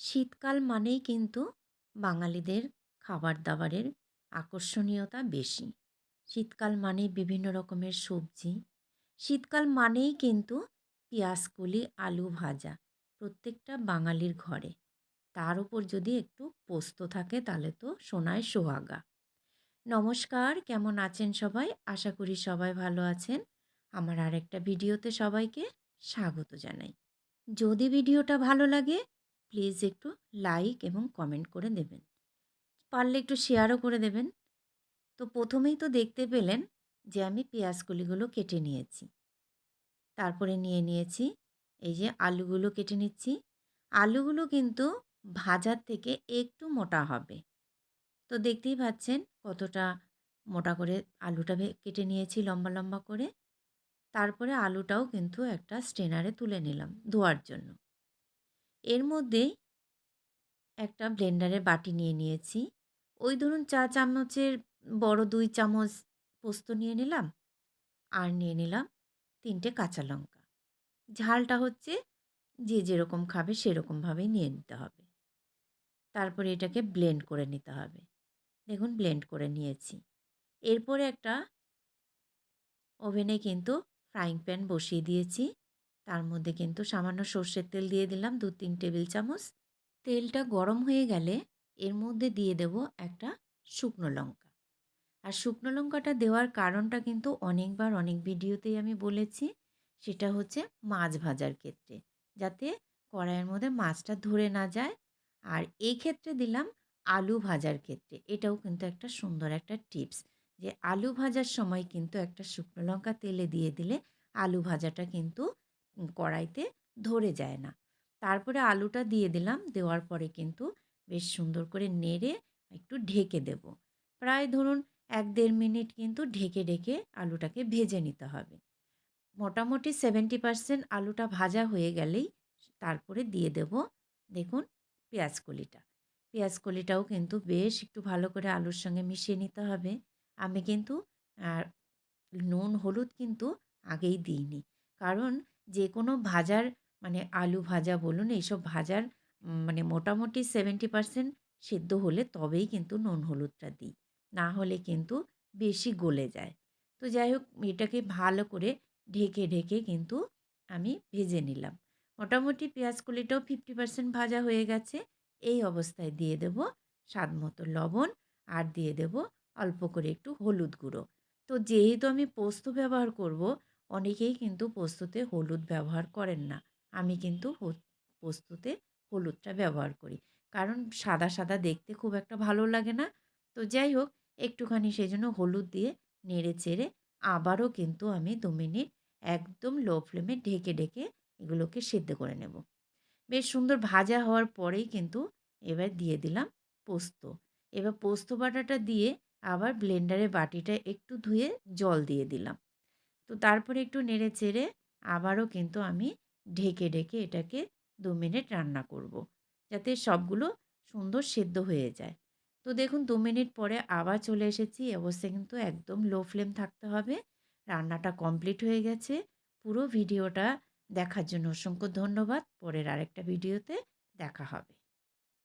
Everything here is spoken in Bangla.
শীতকাল মানেই কিন্তু বাঙালিদের খাবার দাবারের আকর্ষণীয়তা বেশি। শীতকাল মানেই বিভিন্ন রকমের সবজি। শীতকাল মানেই কিন্তু পেঁয়াজকলি, আলু ভাজা প্রত্যেকটা বাঙালির ঘরে। তার উপর যদি একটু পোস্ত থাকে তাহলে তো সোনায় সোহাগা। নমস্কার, কেমন আছেন সবাই? আশা করি সবাই ভালো আছেন। আমার আরেকটা ভিডিওতে সবাইকে স্বাগত জানাই। যদি ভিডিওটা ভালো লাগে প্লিজ একটু লাইক এবং কমেন্ট করে দেবেন। পারলে একটু শেয়ারও করে দেবেন। তো প্রথমেই তো দেখতে পেলেন যে আমি পেঁয়াজকলিগুলো কেটে নিয়েছি। তারপরে নিয়ে নিয়েছি এই যে আলুগুলো কেটে নিচ্ছি। আলুগুলো কিন্তু ভাজার থেকে একটু মোটা হবে। তো দেখতেই পাচ্ছেন কতটা মোটা করে আলুটা কেটে নিয়েছি লম্বা লম্বা করে। তারপরে আলুটাও কিন্তু একটা স্ট্রেনারে তুলে নিলাম ধোয়ার জন্য। এর মধ্যেই একটা ব্লেন্ডারের বাটি নিয়ে নিয়েছি। ওই ধরুন চা চামচের বড় দুই চামচ পোস্ত নিয়ে নিলাম আর নিয়ে নিলাম তিনটে কাঁচা লঙ্কা। ঝালটা হচ্ছে যে যেরকম খাবে সেরকমভাবেই নিয়ে নিতে হবে। তারপরে এটাকে ব্লেন্ড করে নিতে হবে। দেখুন ব্লেন্ড করে নিয়েছি। এরপরে একটা ওভেনে কিন্তু ফ্রাইং প্যান বসিয়ে দিয়েছি। তার মধ্যে কিন্তু সামান্য সর্ষের তেল দিয়ে দিলাম দু তিন টেবিল চামচ। তেলটা গরম হয়ে গেলে এর মধ্যে দিয়ে দেব একটা শুকনো লঙ্কা। আর শুকনো লঙ্কাটা দেওয়ার কারণটা কিন্তু অনেকবার অনেক ভিডিওতেই আমি বলেছি, সেটা হচ্ছে মাছ ভাজার ক্ষেত্রে। যাতে কড়াইয়ের মধ্যে মাছটা ধরে না যায়। আর এই ক্ষেত্রে দিলাম আলু ভাজার ক্ষেত্রে। এটাও কিন্তু একটা সুন্দর একটা টিপস যে আলু ভাজার সময় কিন্তু একটা শুকনো লঙ্কা তেলে দিয়ে দিলে আলু ভাজাটা কিন্তু কড়াইতে ধরে যায় না। তারপরে আলুটা দিয়ে দিলাম, দেওয়ার পরে কিন্তু বেশ সুন্দর করে নেড়ে একটু ঢেকে দেব। প্রায় ধরুন এক দেড় মিনিট কিন্তু ঢেকে ঢেকে আলুটাকে ভেজে নিতে হবে। মোটামুটি সেভেন্টি পারসেন্ট আলুটা ভাজা হয়ে গেলেই তারপরে দিয়ে দেব, দেখুন পেঁয়াজ কলিটা। পেঁয়াজ কলিটাও কিন্তু বেশ একটু ভালো করে আলুর সঙ্গে মিশিয়ে নিতে হবে। আমি কিন্তু নুন, হলুদ কিন্তু আগেই দিইনি। কারণ যে কোনো ভাজার মানে আলু ভাজা বলুন, এইসব ভাজার মানে মোটামুটি সেভেন্টি পারসেন্ট সেদ্ধ হলে তবেই কিন্তু নুন হলুদটা দিই। না হলে কিন্তু বেশি গলে যায়। তো যাই হোক, এটাকে ভালো করে ঢেকে ঢেকে কিন্তু আমি ভেজে নিলাম। মোটামুটি পেঁয়াজ কলিটাও ফিফটি পার্সেন্ট ভাজা হয়ে গেছে। এই অবস্থায় দিয়ে দেব স্বাদ মতো লবণ আর দিয়ে দেব অল্প করে একটু হলুদ গুঁড়ো। তো যেহেতু আমি পোস্ত ব্যবহার করব অনেকেই কিন্তু পোস্ততে হলুদ ব্যবহার করেন না। আমি কিন্তু পোস্ততে হলুদটা ব্যবহার করি। কারণ সাদা সাদা দেখতে খুব একটা ভালো লাগে না। তো যাই হোক, একটুখানি সেই জন্য হলুদ দিয়ে নেড়ে চেড়ে আবারও কিন্তু আমি দু মিনিট একদম লো ফ্লেমে ঢেকে ঢেকে এগুলোকে সেদ্ধ করে নেব। বেশ সুন্দর ভাজা হওয়ার পরেই কিন্তু এবার দিয়ে দিলাম পোস্ত। এবার পোস্ত বাটাটা দিয়ে আবার ব্লেন্ডারে বাটিটা একটু ধুয়ে জল দিয়ে দিলাম। তো তারপরে একটু নেড়ে চেড়ে আবারও কিন্তু আমি ঢেকে ঢেকে এটাকে দু মিনিট রান্না করব। যাতে সবগুলো সুন্দর সেদ্ধ হয়ে যায়। তো দেখুন দু মিনিট পরে আবার চলে এসেছি। অবস্থায় কিন্তু একদম লো ফ্লেম থাকতে হবে। রান্নাটা কমপ্লিট হয়ে গেছে। পুরো ভিডিওটা দেখার জন্য অসংখ্য ধন্যবাদ। পরের আরেকটা ভিডিওতে দেখা হবে।